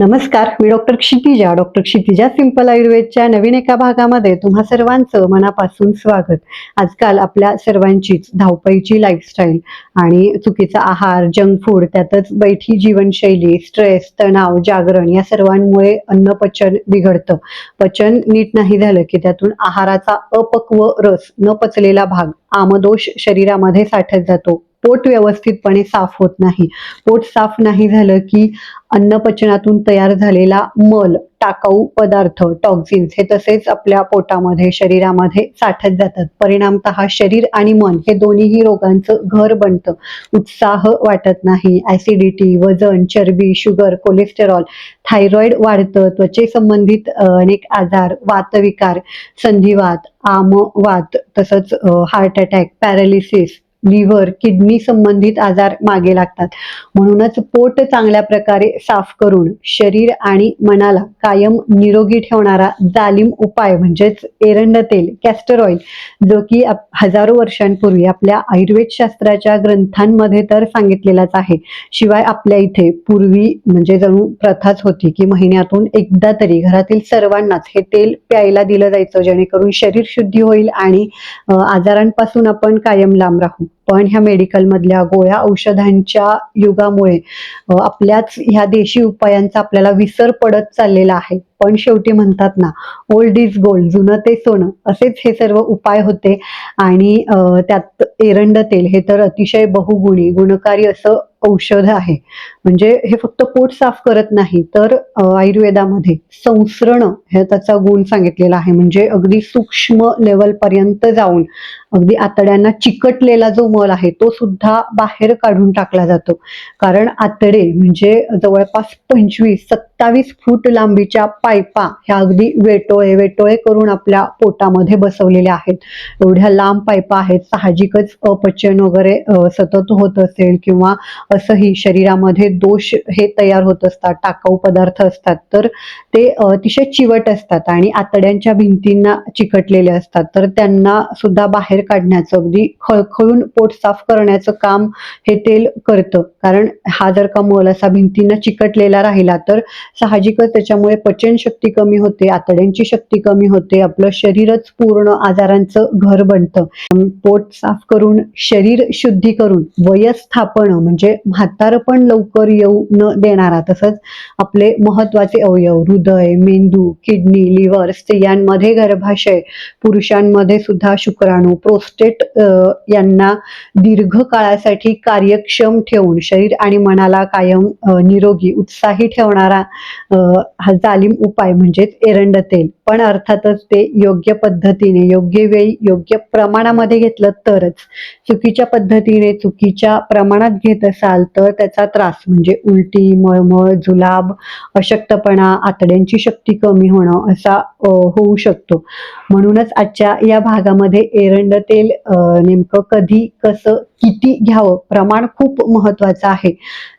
नमस्कार मी doctor Kshitija. Doctor Kshitija simple आयुर्वेदच्या नवीन एका भागामध्ये तुम्हा सर्वांचं मनापासून स्वागत. आजकाल आपल्या सर्वांचीच धावपळीची लाईफस्टाईल आणि चुकीचा आहार जंक फूड त्यातच बैठी जीवनशैली स्ट्रेस तणाव जागरण या सर्वांमुळे अन्न पचन बिघडतं. पचन नीट नाही झालं की त्यातून आहाराचा अपक्व रस न पचलेला भाग आमदोष शरीरामध्ये साठत जातो. पोट व्यवस्थितपणे साफ होत नाही. पोट साफ नाही झालं की अन्नपचनातून तयार झालेला मल टाकाऊ पदार्थ टॉक्झिन्स हे तसेच आपल्या पोटामध्ये शरीरामध्ये साठत जातात. परिणामतः शरीर आणि मन हे दोन्हीही रोगांचं घर बनतं. उत्साह वाटत नाही. ऍसिडिटी वजन चरबी शुगर कोलेस्टेरॉल थायरॉइड वाढतं. त्वचे संबंधित अनेक आजार वातविकार संधिवात आमवात तसंच heart attack paralysis liver kidney संबंधित आजार मागे लागतात. म्हणूनच पोट चांगल्या प्रकारे साफ करून शरीर आणि मनाला कायम निरोगी ठेवणारा जालिम उपाय म्हणजेच एरंड तेल कॅस्टर ऑइल जो की हजारो वर्षांपूर्वी आपल्या आयुर्वेद शास्त्राच्या ग्रंथांमध्ये तर सांगितलेलाच आहे. शिवाय आपल्या इथे पूर्वी म्हणजे जणू प्रथाच होती की महिन्यातून एकदा तरी घरातील सर्वांनाच हे तेल प्यायला दिलं जायचं जेणेकरून शरीर शुद्धी होईल आणि आजारांपासून आपण कायम लांब राहू. पण ह्या मेडिकल मधल्या गोळ्या औषधांच्या युगामुळे आपल्याच ह्या देशी उपायांचा आपल्याला विसर पडत चाललेला आहे. पण शेवटी म्हणतात ना ओल्ड इज गोल्ड जुनं ते सोनं. असेच हे सर्व उपाय होते. आणि त्यात एरंड तेल हे तर अतिशय बहुगुणी गुणकारी असं औषध आहे. म्हणजे हे फक्त पोट साफ करत नाही तर आयुर्वेदामध्ये संसरण हे त्याचा गुण सांगितलेला आहे. म्हणजे अगदी सूक्ष्म लेवलपर्यंत जाऊन अगदी आतड्यांना चिकटलेला जो मल आहे तो सुद्धा बाहेर काढून टाकला जातो. कारण आतडे म्हणजे जवळपास पंचवीस सत्तावीस फूट लांबीच्या पायपा ह्या अगदी वेटोळे वेटोळे करून आपल्या पोटामध्ये बसवलेल्या आहेत. एवढ्या लांब पायपा आहेत साहजिकच अपचन वगैरे सतत होत असेल किंवा असंही शरीरामध्ये दोष हे तयार होत असतात टाकाऊ पदार्थ असतात तर ते अतिशय चिवट असतात आणि आतड्यांच्या भिंतींना चिकटलेले असतात. तर त्यांना सुद्धा बाहेर काढण्याचं अगदी खळखळून पोट साफ करण्याचं काम हे तेल करतं. कारण हा जर का मल असा भिंतींना चिकटलेला राहिला तर साहजिकच त्याच्यामुळे पचनशक्ती कमी होते आतड्यांची शक्ती कमी होते आपलं शरीरच पूर्ण आजारांचं घर बनतं. पोट साफ करून शरीर शुद्धी करून वयस्थापन म्हणजे म्हातारपण लवकर येऊ न देणारा तसंच आपले महत्त्वाचे अवयव हृदय मेंदू किडनी लिव्हर स्त्रियांमध्ये गर्भाशय पुरुषांमध्ये सुद्धा शुक्राणू प्रोस्टेट यांना दीर्घ काळासाठी कार्यक्षम ठेवून शरीर आणि मनाला कायम निरोगी उत्साही ठेवणारा हा जालिम उपाय म्हणजेच एरंड तेल. पण अर्थातच ते योग्य पद्धतीने योग्य वेळी योग्य प्रमाणामध्ये घेतलं तरच चुकीच्या पद्धतीने चुकीच्या प्रमाणात घेत असाल तर त्याचा त्रास म्हणजे उलटी मळमळ जुलाब अशक्तपणा आतड्यांची शक्ती कमी होणं असा होऊ शकतो. म्हणूनच आजच्या या भागामध्ये एरंड तेल नेमकं कधी कसं किती घ्यावं? प्रमाण खूप महत्वाचं आहे.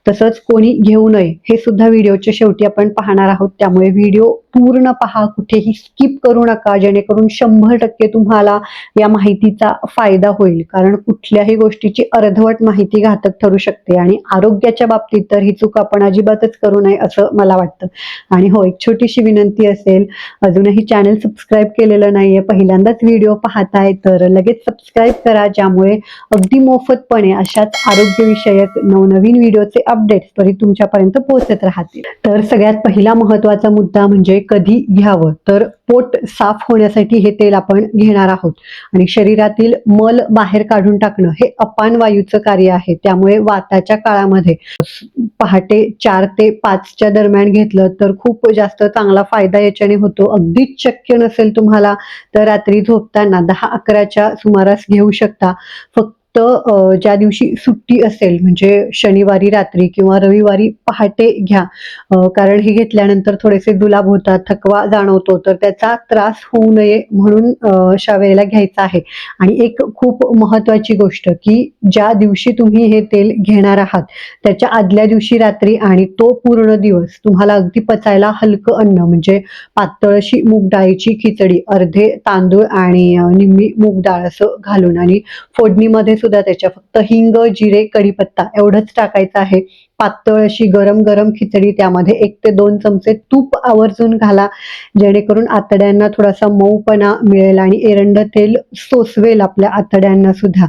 तसंच कोणी घेऊ नये हे सुद्धा व्हिडिओच्या शेवटी आपण पाहणार आहोत. त्यामुळे व्हिडिओ पूर्ण पहा कुठेही स्किप करू नका जेणेकरून शंभर टक्के तुम्हाला या माहितीचा फायदा होईल. कारण कुठल्याही गोष्टीची अर्धवट माहिती घातक ठरू शकते आणि आरोग्याच्या बाबतीत तर ही चूक आपण अजिबातच करू नये असं मला वाटतं. आणि हो एक छोटीशी विनंती असेल अजूनही चॅनल सबस्क्राईब केलेलं नाहीये पहिल्यांदाच व्हिडिओ पाहताय तर लगेच सबस्क्राईब करा ज्यामुळे अगदी मोफतपणे अशाच आरोग्यविषयक नवनवीन व्हिडिओचे अपडेट्स त्वरित तुमच्यापर्यंत पोहोचत राहतील. तर सगळ्यात पहिला महत्त्वाचा मुद्दा म्हणजे कधी घ्यावं? तर पोट साफ होण्यासाठी हे तेल आपण घेणार आहोत. आणि शरीरातील मल बाहेर काढून टाकणं हे अपान वायूचं कार्य आहे. त्यामुळे वाताच्या काळामध्ये पहाटे चार ते पाचच्या दरम्यान घेतलं तर खूप जास्त चांगला फायदा याच्याने होतो. अगदीच शक्य नसेल तुम्हाला तर रात्री झोपताना दहा अकराच्या सुमारास घेऊ शकता. फक्त तर ज्या दिवशी सुट्टी असेल म्हणजे शनिवारी रात्री किंवा रविवारी पहाटे घ्या. कारण हे घेतल्यानंतर थोडेसे दुलाब होतात थकवा जाणवतो तर त्याचा त्रास होऊ नये म्हणून अशा वेळेला घ्यायचा आहे. आणि एक खूप महत्वाची गोष्ट की ज्या दिवशी तुम्ही हे तेल घेणार आहात त्याच्या आदल्या दिवशी रात्री आणि तो पूर्ण दिवस तुम्हाला अगदी पचायला हलकं अन्न म्हणजे पातळशी मूग डाळीची खिचडी अर्धे तांदूळ आणि निम्मी मूग डाळ असं घालून आणि फोडणीमध्ये सुद्धा त्याच्या फक्त हिंग जिरे कढीपत्ता एवढंच टाकायचं आहे. पातळ अशी गरम गरम खिचडी त्यामध्ये एक ते दोन चमचे तूप आवर्जून घाला. जेणेकरून आतड्यांना थोडासा मऊपणा मिळेल आणि एरंड तेल सोसवेल आपल्या आतड्यांना सुद्धा.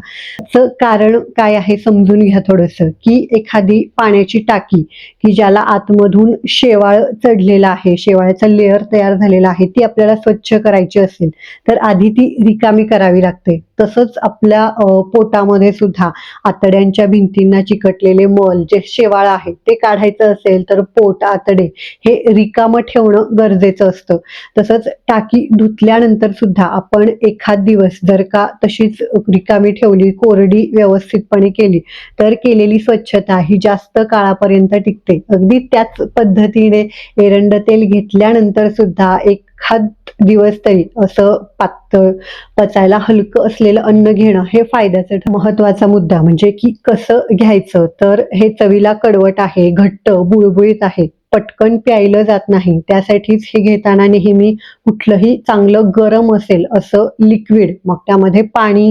कारण काय आहे समजून घ्या थोडंसं. की एखादी पाण्याची टाकी की ज्याला आतमधून शेवाळ चढलेला आहे शेवाळ्याचा लेअर तयार झालेला आहे ती आपल्याला स्वच्छ करायची असेल तर आधी ती रिकामी करावी लागते. तसंच आपल्या पोटामध्ये सुद्धा आतड्यांच्या भिंतींना चिकटलेले मल जे शेवाळ आहे ते काढायचं असेल तर पोट आतडे हे रिकामं ठेवणं गरजेचं असतं. तसंच टाकी धुतल्यानंतर सुद्धा आपण एखाद दिवस जर का तशीच रिकामी ठेवली कोरडी व्यवस्थितपणे केली तर केलेली स्वच्छता ही जास्त काळापर्यंत टिकते. अगदी त्याच पद्धतीने एरंड तेल घेतल्यानंतर सुद्धा एखाद दिवस तरी असं पातळ पचायला हलकं असलेलं अन्न घेणं हे फायद्याचं महत्त्वाचा मुद्दा. म्हणजे की कसं घ्यायचं? तर हे चवीला कडवट आहे घट्ट बुळबुळीत आहे. पटकन प्यायलं जात नाही. त्यासाठीच हे घेताना नेहमी कुठलंही चांगलं गरम असेल असं लिक्विड मग त्यामध्ये पाणी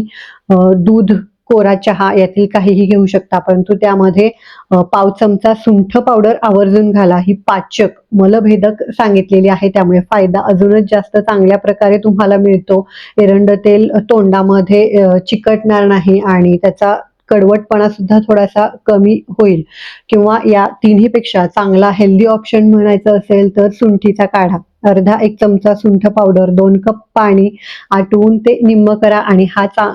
दूध कोरा चहा यातील काहीही घेऊ शकता. परंतु त्यामध्ये पाव चमचा सुंठ पावडर आवर्जून घाला. ही पाचक मलभेदक सांगितलेली आहे. त्यामुळे फायदा अजूनच जास्त चांगल्या प्रकारे तुम्हाला मिळतो. एरंड तेल तोंडामध्ये चिकटणार नाही आणि त्याचा कडवटपणा सुद्धा थोडासा कमी होईल. किंवा या तिन्हीपेक्षा चांगला हेल्दी ऑप्शन म्हणायचं असेल तर सुंठीचा काढा. अर्धा एक चमचा सुंठ पावडर दोन कप पाणी आटवून ते निम्म करा आणि हा चा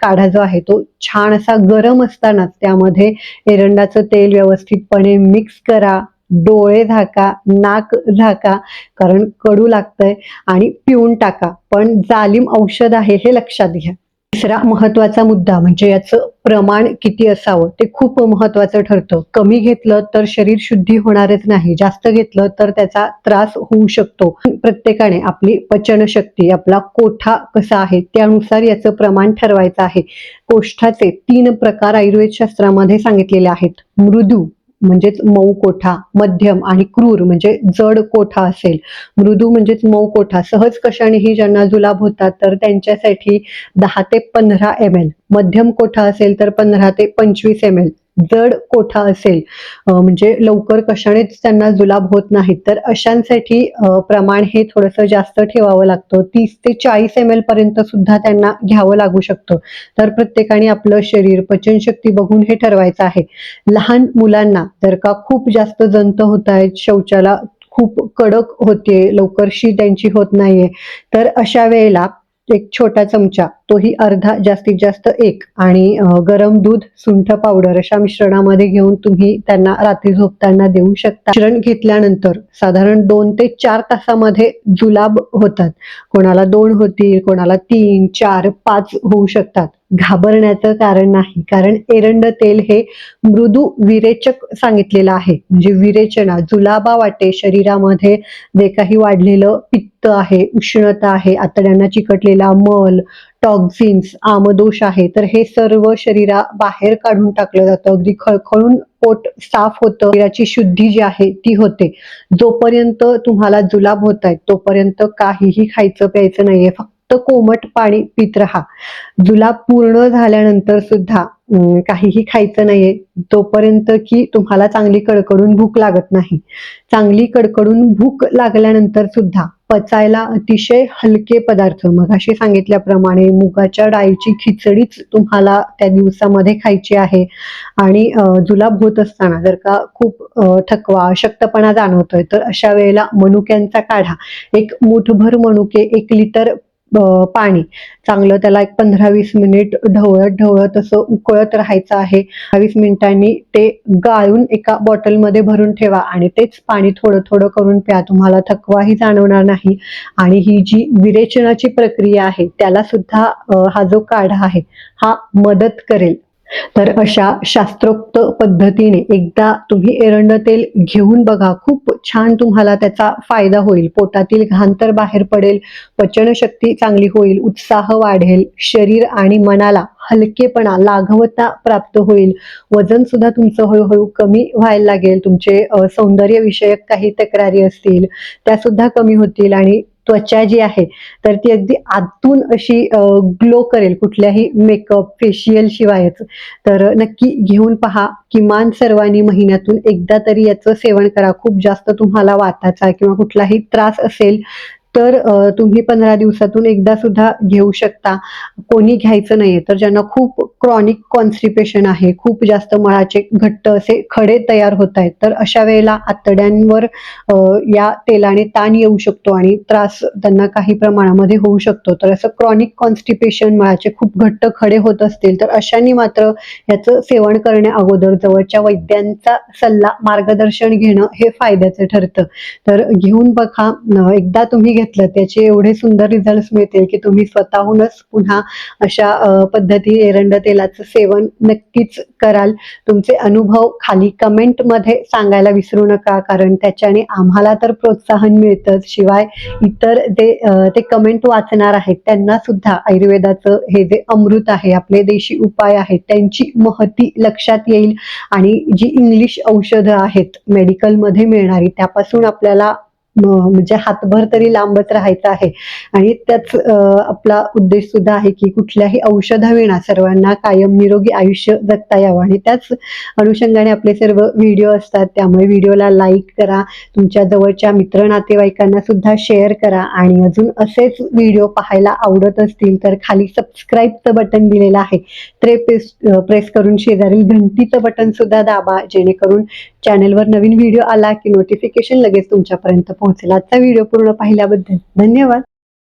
काढा जो आहे तो छान असा गरम असतानाच त्यामध्ये एरंडाचं तेल व्यवस्थितपणे मिक्स करा डोळे झाका नाक झाका कारण कडू लागतंय आणि पिऊन टाका. पण जालिम औषध आहे हे लक्षात घ्या. तिसरा महत्त्वाचा मुद्दा म्हणजे याचं प्रमाण किती असावं ते खूप महत्वाचं ठरतं. कमी घेतलं तर शरीर शुद्धी होणारच नाही जास्त घेतलं तर त्याचा त्रास होऊ शकतो. प्रत्येकाने आपली पचनशक्ती आपला कोठा कसा आहे त्यानुसार याचं प्रमाण ठरवायचं आहे. कोष्ठाचे तीन प्रकार आयुर्वेद शास्त्रामध्ये सांगितलेले आहेत. मृदू म्हणजेच मऊ कोठा मध्यम आणि क्रूर म्हणजे जड कोठा असेल. मृदू म्हणजेच मऊ कोठा. सहज कशानेही ज्यांना जुलाब होतात तर त्यांच्यासाठी दहा ते पंधरा एम एल मध्यम कोठा असेल तर पंधरा ते पंचवीस एम एल जड कोठा असेल म्हणजे लवकर कशानेच त्यांना जुलाब होत नाहीत तर अशांसाठी प्रमाण हे थोडंसं जास्त ठेवावं लागतं. तीस ते चाळीस एम एल पर्यंत सुद्धा त्यांना घ्यावं लागू शकतं. तर प्रत्येकाने आपलं शरीर पचनशक्ती बघून हे ठरवायचं आहे. लहान मुलांना जर का खूप जास्त जंत होत आहेत शौचाला खूप कडक होते लवकरशी त्यांची होत नाहीये तर अशा वेळेला एक छोटा चमचा तोही अर्धा जास्तीत जास्त एक. आणि गरम दूध सुंठ पावडर अशा मिश्रणामध्ये घेऊन तुम्ही त्यांना रात्री झोपताना देऊ शकता. मिश्रण घेतल्यानंतर साधारण दोन ते चार तासामध्ये जुलाब होतात. कोणाला दोन होतील कोणाला तीन चार पाच होऊ शकतात. घाबरण्याचं कारण नाही. कारण एरंड तेल हे मृदू विरेचक सांगितलेलं आहे. म्हणजे विरेचना जुलाबा वाटे शरीरामध्ये जे काही वाढलेलं पित्त आहे उष्णता आहे आतड्यांना चिकटलेला मल टॉक्झिन्स आमदोष आहे. तर हे सर्व शरीरा बाहेर काढून टाकलं जातं. अगदी खळखळून पोट साफ होतं. शरीराची शुद्धी जी आहे ती होते. जोपर्यंत तुम्हाला जुलाब होत आहेत तोपर्यंत काहीही खायचं प्यायचं नाहीये. फक्त कोमट पाणी पित राहा. जुलाब पूर्ण झाल्यानंतर सुद्धा काहीही खायचं नाहीये तोपर्यंत की तुम्हाला चांगली कडकडून भूक लागत नाही. चांगली कडकडून भूक लागल्यानंतर सुद्धा पचायला अतिशय हलके पदार्थ. मग अशी सांगितल्याप्रमाणे मुगाच्या डाळीची खिचडीच तुम्हाला त्या दिवसामध्ये खायची आहे. आणि जुलाब होत असताना जर का खूप थकवा अशक्तपणा जाणवतोय तर अशा वेळेला मनुक्यांचा काढा. एक मुठभर मनुके एक लिटर पाणी. चांगलं त्याला एक पंधरा वीस मिनिट ढवळत ढवळत असं उकळत राहायचं आहे. वीस मिनिटांनी ते गाळून एका बॉटलमध्ये भरून ठेवा आणि तेच पाणी थोडं थोडं करून प्या. तुम्हाला थकवाही जाणवणार नाही. आणि ही जी विरेचनाची प्रक्रिया आहे त्याला सुद्धा हा जो काढा आहे हा मदत करेल. तर अशा शास्त्रोक्त पद्धतीने एकदा तुम्ही एरंड तेल घेऊन बघा. खूप छान तुम्हाला त्याचा फायदा होईल. पोटातील घाण तर बाहेर पडेल पचनशक्ती चांगली होईल उत्साह वाढेल शरीर आणि मनाला हलकेपणा लाघवता प्राप्त होईल. वजन सुद्धा तुमचं हळूहळू कमी व्हायला लागेल. तुमचे सौंदर्यविषयक सौंदर्य विषयक काही तक्रारी असतील त्या सुद्धा कमी होतील आणि त्वचा जी आहे तर ती अगदी आतून अशी ग्लो करेल कुठल्याही मेकअप फेशियल शिवायच. तर नक्की घेऊन पहा. किमान सर्वांनी महिन्यातून एकदा तरी याचं सेवन करा. खूप जास्त तुम्हाला वाताचा किंवा कुठलाही त्रास असेल तर तुम्ही पंधरा दिवसातून एकदा सुद्धा घेऊ शकता. कोणी घ्यायचं नाहीये तर ज्यांना खूप क्रॉनिक कॉन्स्टिपेशन आहे खूप जास्त मळाचे घट्ट असे खडे तयार होत आहेत तर अशा वेळेला आतड्यांवर या तेलाने ताण येऊ शकतो आणि त्रास त्यांना काही प्रमाणामध्ये होऊ शकतो. तर असं क्रॉनिक कॉन्स्टिपेशन मळाचे खूप घट्ट खडे होत असतील तर अशांनी मात्र याचं सेवन करण्या अगोदर जवळच्या वैद्यांचा सल्ला मार्गदर्शन घेणं हे फायद्याचं ठरतं. तर घेऊन बघा एकदा तुम्ही घेतलं त्याचे एवढे सुंदर रिझल्ट मिळतील की तुम्ही स्वतःहूनच पुन्हा अशा पद्धती एरंड तेलाचं सेवन नक्कीच कराल. तुमचे अनुभव खाली कमेंटमध्ये सांगायला विसरू नका कारण त्याच्याने आम्हाला तर प्रोत्साहन मिळतं. शिवाय इतर जे ते कमेंट वाचणार आहेत त्यांना सुद्धा आयुर्वेदाचं हे जे अमृत आहे आपले देशी उपाय आहेत त्यांची महती लक्षात येईल. आणि जी इंग्लिश औषधं आहेत मेडिकलमध्ये मिळणारी त्यापासून आपल्याला म्हणजे हातभर तरी लांबच राहायचं आहे. आणि त्याच आपला उद्देश सुद्धा आहे की कुठल्याही औषधाविना सर्वांना कायम निरोगी आयुष्य जगता यावं. आणि त्याच अनुषंगाने आपले सर्व व्हिडिओ असतात त्यामुळे व्हिडिओला लाईक करा तुमच्या जवळच्या मित्र नातेवाईकांना सुद्धा शेअर करा. आणि अजून असेच व्हिडिओ पाहायला आवडत असतील तर खाली सबस्क्राईबचं बटन दिलेलं आहे. ते प्रेस प्रेस करून शेजारील घंटीचं बटन सुद्धा दाबा जेणेकरून चॅनेलवर नवीन व्हिडिओ आला की नोटिफिकेशन लगेच तुमच्यापर्यंत पोहोचेल. आजचा व्हिडिओ पूर्ण पाहिल्याबद्दल धन्यवाद.